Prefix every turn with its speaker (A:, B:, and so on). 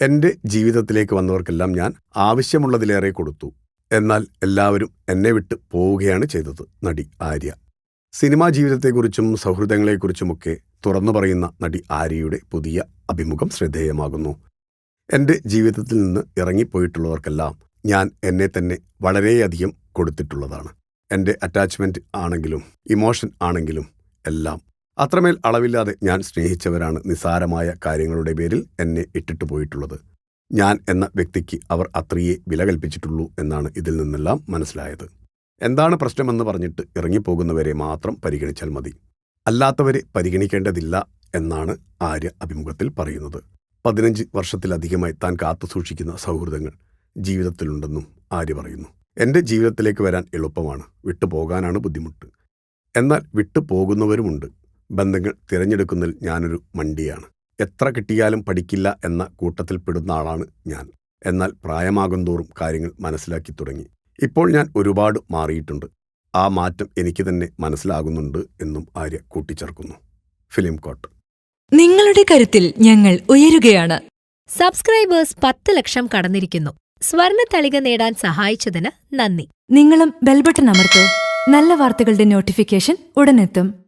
A: എന്റെ ജീവിതത്തിലേക്ക് വന്നവർക്കെല്ലാം ഞാൻ ആവശ്യമുള്ളതിലേറെ കൊടുത്തു. എന്നാൽ എല്ലാവരും എന്നെ വിട്ട് പോവുകയാണ് ചെയ്തത് നടി ആര്യ. സിനിമാ ജീവിതത്തെക്കുറിച്ചും സൗഹൃദങ്ങളെക്കുറിച്ചുമൊക്കെ തുറന്നു പറയുന്ന നടി ആര്യയുടെ പുതിയ അഭിമുഖം ശ്രദ്ധേയമാകുന്നു. എന്റെ ജീവിതത്തിൽ നിന്ന് ഇറങ്ങിപ്പോയിട്ടുള്ളവർക്കെല്ലാം ഞാൻ എന്നെ തന്നെ വളരെയധികം കൊടുത്തിട്ടുള്ളതാണ്. എന്റെ അറ്റാച്ച്മെന്റ് ആണെങ്കിലും ഇമോഷൻ ആണെങ്കിലും എല്ലാം അത്രമേൽ അളവില്ലാതെ ഞാൻ സ്നേഹിച്ചവരാണ് നിസാരമായ കാര്യങ്ങളുടെ പേരിൽ എന്നെ ഇട്ടിട്ട് പോയിട്ടുള്ളത്. ഞാൻ എന്ന വ്യക്തിക്ക് അവർ അത്രയേ വില കൽപ്പിച്ചിട്ടുള്ളൂ എന്നാണ് ഇതിൽ നിന്നെല്ലാം മനസ്സിലായത്. എന്താണ് പ്രശ്നമെന്ന് പറഞ്ഞിട്ട് ഇറങ്ങിപ്പോകുന്നവരെ മാത്രം പരിഗണിച്ചാൽ മതി. അല്ലാത്തവരെ പരിഗണിക്കേണ്ടതില്ല എന്നാണ് ആര്യ അഭിമുഖത്തിൽ പറയുന്നത്. പതിനഞ്ച് വർഷത്തിലധികമായി താൻ കാത്തുസൂക്ഷിക്കുന്ന സൗഹൃദങ്ങൾ ജീവിതത്തിലുണ്ടെന്നും ആര്യ പറയുന്നു. എന്റെ ജീവിതത്തിലേക്ക് വരാൻ എളുപ്പമാണ്. വിട്ടുപോകാനാണ് ബുദ്ധിമുട്ട്. എന്നാൽ വിട്ടുപോകുന്നവരുമുണ്ട്. ബന്ധങ്ങൾ തിരഞ്ഞെടുക്കുന്നതിൽ ഞാനൊരു മണ്ടിയാണ്. എത്ര കിട്ടിയാലും പഠിക്കില്ല എന്ന കൂട്ടത്തിൽപ്പെടുന്ന ആളാണ് ഞാൻ. എന്നാൽ പ്രായമാകും തോറും കാര്യങ്ങൾ മനസ്സിലാക്കി തുടങ്ങി. ഇപ്പോൾ ഞാൻ ഒരുപാട് മാറിയിട്ടുണ്ട്. ആ മാറ്റം എനിക്ക് തന്നെ മനസ്സിലാകുന്നുണ്ട് എന്നും ആര്യ കൂട്ടിച്ചേർക്കുന്നു. ഫിലിം കോട്ട്.
B: നിങ്ങളുടെ കരുത്തിൽ ഞങ്ങൾ ഉയരുകയാണ്.
C: സബ്സ്ക്രൈബേഴ്സ് പത്ത് ലക്ഷം കടന്നിരിക്കുന്നു. സ്വർണ തളിക നേടാൻ സഹായിച്ചതിന് നന്ദി.
B: നിങ്ങളും ബെൽബട്ടൺ അമർത്തോ. നല്ല വാർത്തകളുടെ നോട്ടിഫിക്കേഷൻ ഉടനെത്തും.